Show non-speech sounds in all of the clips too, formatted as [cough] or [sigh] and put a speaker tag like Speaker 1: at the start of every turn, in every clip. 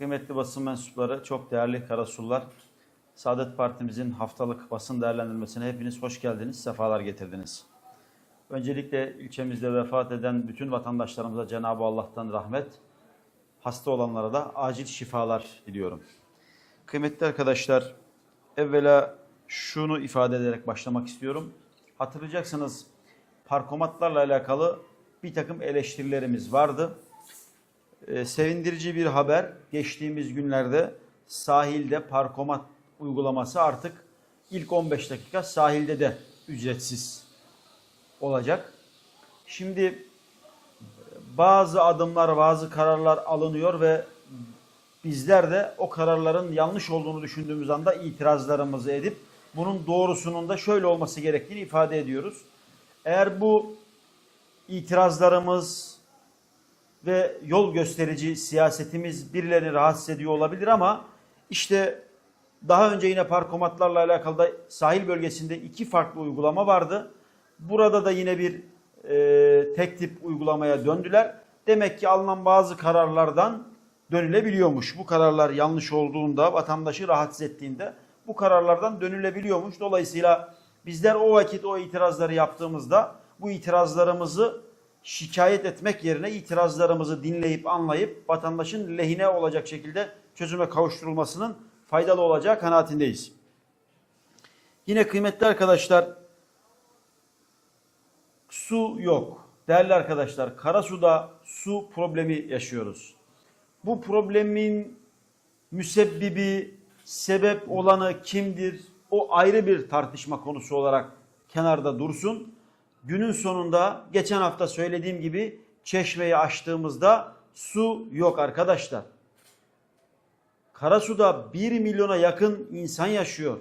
Speaker 1: Kıymetli basın mensupları, çok değerli Karasullar, Saadet Partimizin haftalık basın değerlendirmesine hepiniz hoş geldiniz, sefalar getirdiniz. Öncelikle ilçemizde vefat eden bütün vatandaşlarımıza Cenab-ı Allah'tan rahmet, hasta olanlara da acil şifalar diliyorum. Kıymetli arkadaşlar, evvela şunu ifade ederek başlamak istiyorum. Hatırlayacaksınız parkomatlarla alakalı bir takım eleştirilerimiz vardı. Ee, sevindirici bir haber. Geçtiğimiz günlerde sahilde parkomat uygulaması artık ilk 15 dakika sahilde de ücretsiz olacak. Şimdi e, bazı adımlar, bazı kararlar alınıyor ve bizler de o kararların yanlış olduğunu düşündüğümüz anda itirazlarımızı edip bunun doğrusunun da şöyle olması gerektiğini ifade ediyoruz. Eğer bu itirazlarımız ve yol gösterici siyasetimiz birilerini rahatsız ediyor olabilir ama işte daha önce yine parkomatlarla alakalı da sahil bölgesinde iki farklı uygulama vardı. Burada da yine bir e, tek tip uygulamaya döndüler. Demek ki alınan bazı kararlardan dönülebiliyormuş. Bu kararlar yanlış olduğunda, vatandaşı rahatsız ettiğinde bu kararlardan dönülebiliyormuş. Dolayısıyla bizler o vakit o itirazları yaptığımızda bu itirazlarımızı şikayet etmek yerine itirazlarımızı dinleyip anlayıp vatandaşın lehine olacak şekilde çözüme kavuşturulmasının faydalı olacağı kanaatindeyiz. Yine kıymetli arkadaşlar su yok. Değerli arkadaşlar Karasu'da su problemi yaşıyoruz. Bu problemin müsebbibi, sebep olanı kimdir? O ayrı bir tartışma konusu olarak kenarda dursun. Günün sonunda geçen hafta söylediğim gibi çeşmeyi açtığımızda su yok arkadaşlar. Karasu'da 1 milyona yakın insan yaşıyor.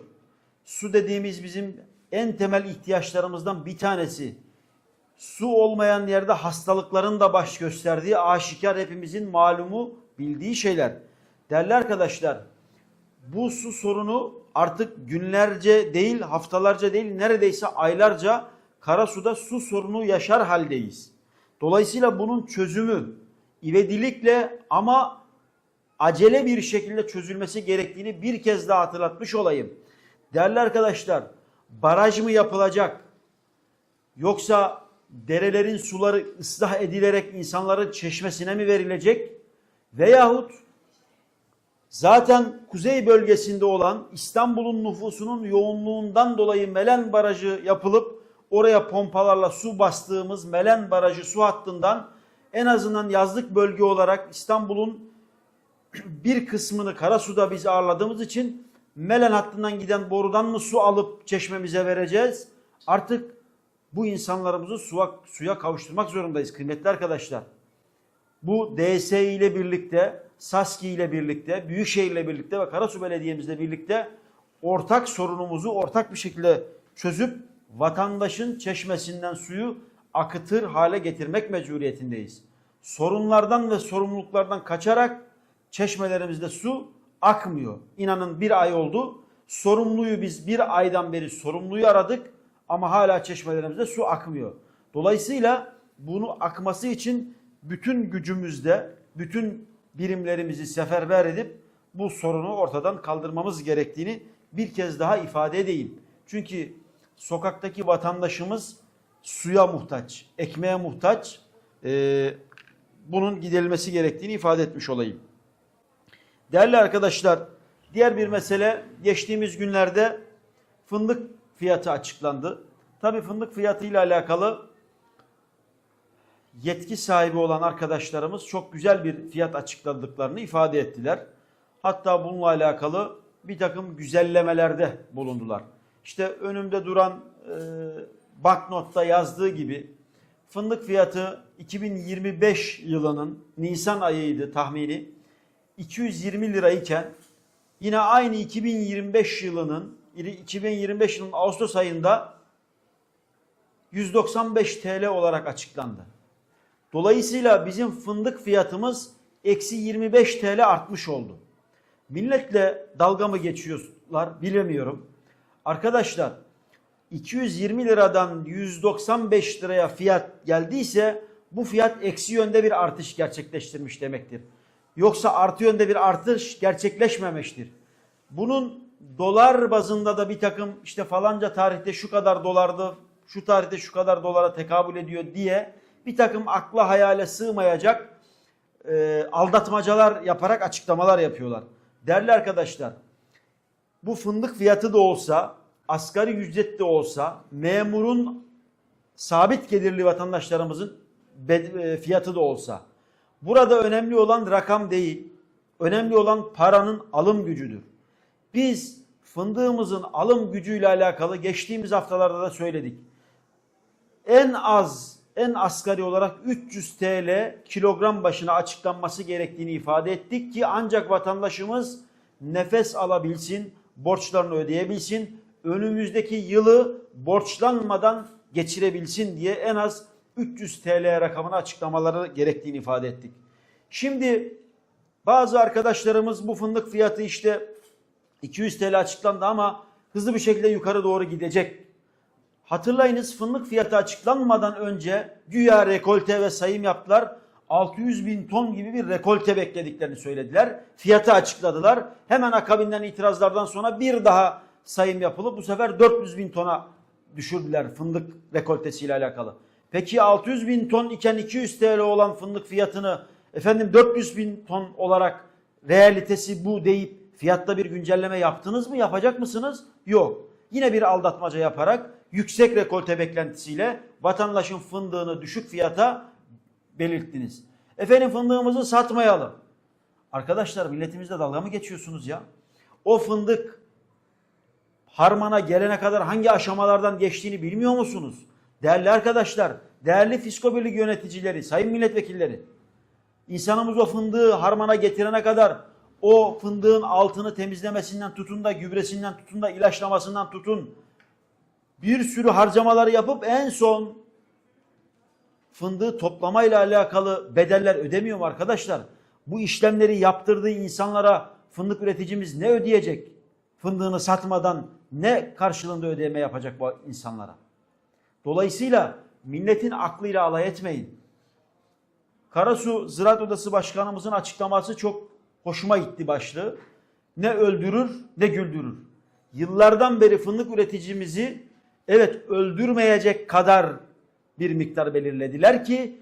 Speaker 1: Su dediğimiz bizim en temel ihtiyaçlarımızdan bir tanesi. Su olmayan yerde hastalıkların da baş gösterdiği aşikar hepimizin malumu bildiği şeyler. Değerli arkadaşlar bu su sorunu artık günlerce değil haftalarca değil neredeyse aylarca Karasu'da su sorunu yaşar haldeyiz. Dolayısıyla bunun çözümü ivedilikle ama acele bir şekilde çözülmesi gerektiğini bir kez daha hatırlatmış olayım. Değerli arkadaşlar, baraj mı yapılacak? Yoksa derelerin suları ıslah edilerek insanların çeşmesine mi verilecek? Veyahut zaten kuzey bölgesinde olan İstanbul'un nüfusunun yoğunluğundan dolayı Melen Barajı yapılıp oraya pompalarla su bastığımız Melen Barajı su hattından en azından yazlık bölge olarak İstanbul'un [clears throat] bir kısmını Karasu'da biz ağırladığımız için Melen hattından giden borudan mı su alıp çeşmemize vereceğiz? Artık bu insanlarımızı suya, suya kavuşturmak zorundayız kıymetli arkadaşlar. Bu DS ile birlikte, SASKİ ile birlikte, Büyükşehir ile birlikte ve Karasu Belediye'mizle birlikte ortak sorunumuzu ortak bir şekilde çözüp vatandaşın çeşmesinden suyu akıtır hale getirmek mecburiyetindeyiz. Sorunlardan ve sorumluluklardan kaçarak çeşmelerimizde su akmıyor. İnanın bir ay oldu. Sorumluyu biz bir aydan beri sorumluyu aradık ama hala çeşmelerimizde su akmıyor. Dolayısıyla bunu akması için bütün gücümüzde, bütün birimlerimizi seferber edip bu sorunu ortadan kaldırmamız gerektiğini bir kez daha ifade edeyim. Çünkü sokaktaki vatandaşımız suya muhtaç, ekmeğe muhtaç. Ee, bunun giderilmesi gerektiğini ifade etmiş olayım. Değerli arkadaşlar, diğer bir mesele geçtiğimiz günlerde fındık fiyatı açıklandı. Tabii fındık fiyatı ile alakalı yetki sahibi olan arkadaşlarımız çok güzel bir fiyat açıkladıklarını ifade ettiler. Hatta bununla alakalı bir takım güzellemelerde bulundular. İşte önümde duran e, banknotta yazdığı gibi fındık fiyatı 2025 yılının Nisan ayıydı tahmini 220 lirayken yine aynı 2025 yılının 2025 yılının Ağustos ayında 195 TL olarak açıklandı. Dolayısıyla bizim fındık fiyatımız eksi 25 TL artmış oldu. Milletle dalga mı geçiyorlar bilemiyorum. Arkadaşlar 220 liradan 195 liraya fiyat geldiyse bu fiyat eksi yönde bir artış gerçekleştirmiş demektir. Yoksa artı yönde bir artış gerçekleşmemiştir. Bunun dolar bazında da bir takım işte falanca tarihte şu kadar dolardı, şu tarihte şu kadar dolara tekabül ediyor diye bir takım akla hayale sığmayacak e, aldatmacalar yaparak açıklamalar yapıyorlar. Değerli arkadaşlar, bu fındık fiyatı da olsa, asgari ücret de olsa, memurun sabit gelirli vatandaşlarımızın e, fiyatı da olsa, burada önemli olan rakam değil, önemli olan paranın alım gücüdür. Biz fındığımızın alım gücüyle alakalı geçtiğimiz haftalarda da söyledik. En az, en asgari olarak 300 TL kilogram başına açıklanması gerektiğini ifade ettik ki ancak vatandaşımız nefes alabilsin, borçlarını ödeyebilsin, önümüzdeki yılı borçlanmadan geçirebilsin diye en az 300 TL rakamını açıklamaları gerektiğini ifade ettik. Şimdi bazı arkadaşlarımız bu fındık fiyatı işte 200 TL açıklandı ama hızlı bir şekilde yukarı doğru gidecek. Hatırlayınız fındık fiyatı açıklanmadan önce güya rekolte ve sayım yaptılar. 600 bin ton gibi bir rekolte beklediklerini söylediler. Fiyatı açıkladılar. Hemen akabinden itirazlardan sonra bir daha sayım yapılıp bu sefer 400 bin tona düşürdüler fındık rekoltesiyle alakalı. Peki 600 bin ton iken 200 TL olan fındık fiyatını efendim 400 bin ton olarak realitesi bu deyip fiyatta bir güncelleme yaptınız mı? Yapacak mısınız? Yok. Yine bir aldatmaca yaparak yüksek rekolte beklentisiyle vatandaşın fındığını düşük fiyata belirttiniz. Efendim fındığımızı satmayalım. Arkadaşlar milletimizle dalga mı geçiyorsunuz ya? O fındık harmana gelene kadar hangi aşamalardan geçtiğini bilmiyor musunuz? Değerli arkadaşlar, değerli Fisko Birliği yöneticileri, sayın milletvekilleri, insanımız o fındığı harmana getirene kadar o fındığın altını temizlemesinden tutun da gübresinden tutun da ilaçlamasından tutun bir sürü harcamaları yapıp en son fındığı toplamayla alakalı bedeller ödemiyor mu arkadaşlar? Bu işlemleri yaptırdığı insanlara fındık üreticimiz ne ödeyecek? Fındığını satmadan ne karşılığında ödeme yapacak bu insanlara? Dolayısıyla milletin aklıyla alay etmeyin. Karasu Ziraat Odası Başkanımızın açıklaması çok hoşuma gitti başlığı. Ne öldürür ne güldürür. Yıllardan beri fındık üreticimizi evet öldürmeyecek kadar bir miktar belirlediler ki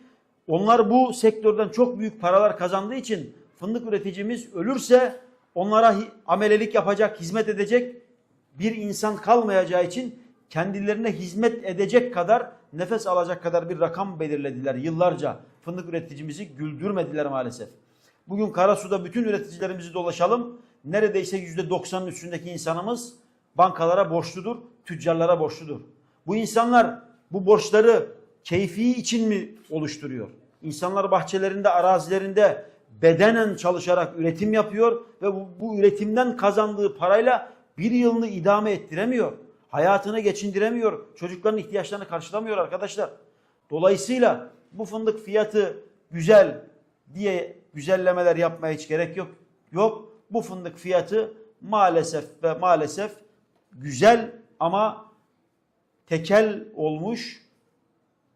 Speaker 1: onlar bu sektörden çok büyük paralar kazandığı için fındık üreticimiz ölürse onlara amelelik yapacak, hizmet edecek bir insan kalmayacağı için kendilerine hizmet edecek kadar nefes alacak kadar bir rakam belirlediler yıllarca. Fındık üreticimizi güldürmediler maalesef. Bugün Karasu'da bütün üreticilerimizi dolaşalım. Neredeyse %90'ın üstündeki insanımız bankalara borçludur, tüccarlara borçludur. Bu insanlar bu borçları keyfi için mi oluşturuyor? İnsanlar bahçelerinde, arazilerinde bedenen çalışarak üretim yapıyor ve bu, bu üretimden kazandığı parayla bir yılını idame ettiremiyor. Hayatını geçindiremiyor. Çocukların ihtiyaçlarını karşılamıyor arkadaşlar. Dolayısıyla bu fındık fiyatı güzel diye güzellemeler yapmaya hiç gerek yok. Yok. Bu fındık fiyatı maalesef ve maalesef güzel ama tekel olmuş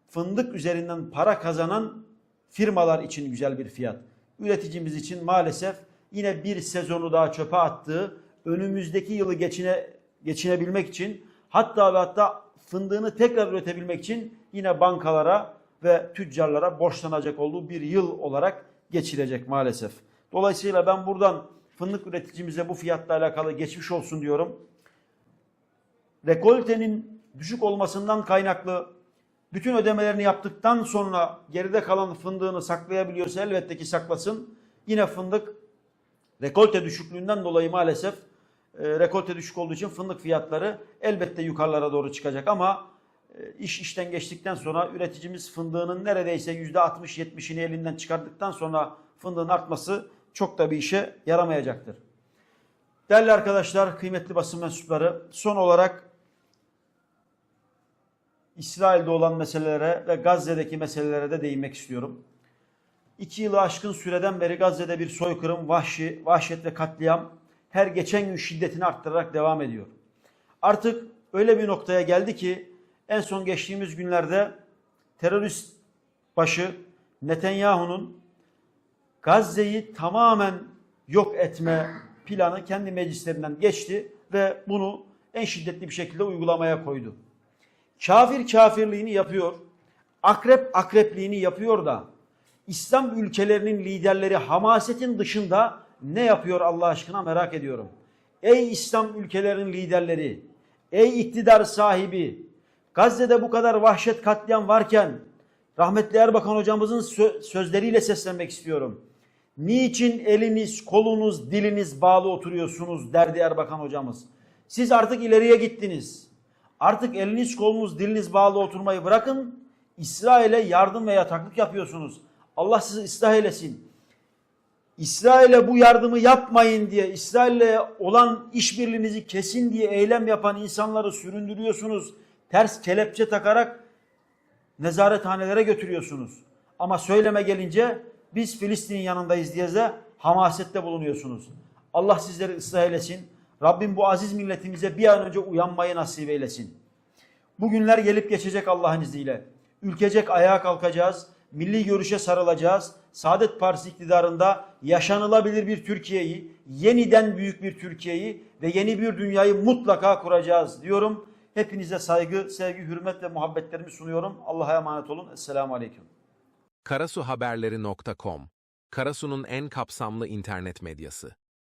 Speaker 1: fındık üzerinden para kazanan firmalar için güzel bir fiyat. Üreticimiz için maalesef yine bir sezonu daha çöpe attığı, önümüzdeki yılı geçine, geçinebilmek için hatta ve hatta fındığını tekrar üretebilmek için yine bankalara ve tüccarlara borçlanacak olduğu bir yıl olarak geçirecek maalesef. Dolayısıyla ben buradan fındık üreticimize bu fiyatla alakalı geçmiş olsun diyorum. Rekoltenin düşük olmasından kaynaklı bütün ödemelerini yaptıktan sonra geride kalan fındığını saklayabiliyorsa elbette ki saklasın. Yine fındık rekolte düşüklüğünden dolayı maalesef e, rekolte düşük olduğu için fındık fiyatları elbette yukarılara doğru çıkacak ama e, iş işten geçtikten sonra üreticimiz fındığının neredeyse %60-70'ini elinden çıkardıktan sonra fındığın artması çok da bir işe yaramayacaktır. Değerli arkadaşlar, kıymetli basın mensupları son olarak İsrail'de olan meselelere ve Gazze'deki meselelere de değinmek istiyorum. İki yılı aşkın süreden beri Gazze'de bir soykırım, vahşi, vahşet ve katliam her geçen gün şiddetini arttırarak devam ediyor. Artık öyle bir noktaya geldi ki en son geçtiğimiz günlerde terörist başı Netanyahu'nun Gazze'yi tamamen yok etme planı kendi meclislerinden geçti ve bunu en şiddetli bir şekilde uygulamaya koydu. Kafir kafirliğini yapıyor, akrep akrepliğini yapıyor da İslam ülkelerinin liderleri hamasetin dışında ne yapıyor Allah aşkına merak ediyorum. Ey İslam ülkelerinin liderleri, ey iktidar sahibi, Gazze'de bu kadar vahşet katliam varken rahmetli Erbakan hocamızın sö- sözleriyle seslenmek istiyorum. Niçin eliniz, kolunuz, diliniz bağlı oturuyorsunuz derdi Erbakan hocamız. Siz artık ileriye gittiniz. Artık eliniz, kolunuz, diliniz bağlı oturmayı bırakın. İsrail'e yardım ve yataklık yapıyorsunuz. Allah sizi ıslah eylesin. İsrail'e bu yardımı yapmayın diye, İsrail'le olan işbirliğinizi kesin diye eylem yapan insanları süründürüyorsunuz. Ters kelepçe takarak nezarethanelere götürüyorsunuz. Ama söyleme gelince biz Filistin'in yanındayız diye de hamasette bulunuyorsunuz. Allah sizleri ıslah eylesin. Rabbim bu aziz milletimize bir an önce uyanmayı nasip eylesin. Bu günler gelip geçecek Allah'ın izniyle. Ülkecek ayağa kalkacağız. Milli görüşe sarılacağız. Saadet Partisi iktidarında yaşanılabilir bir Türkiye'yi, yeniden büyük bir Türkiye'yi ve yeni bir dünyayı mutlaka kuracağız diyorum. Hepinize saygı, sevgi, hürmet ve muhabbetlerimi sunuyorum. Allah'a emanet olun. Esselamu Aleyküm.
Speaker 2: karasuhaberleri.com Karasu'nun en kapsamlı internet medyası.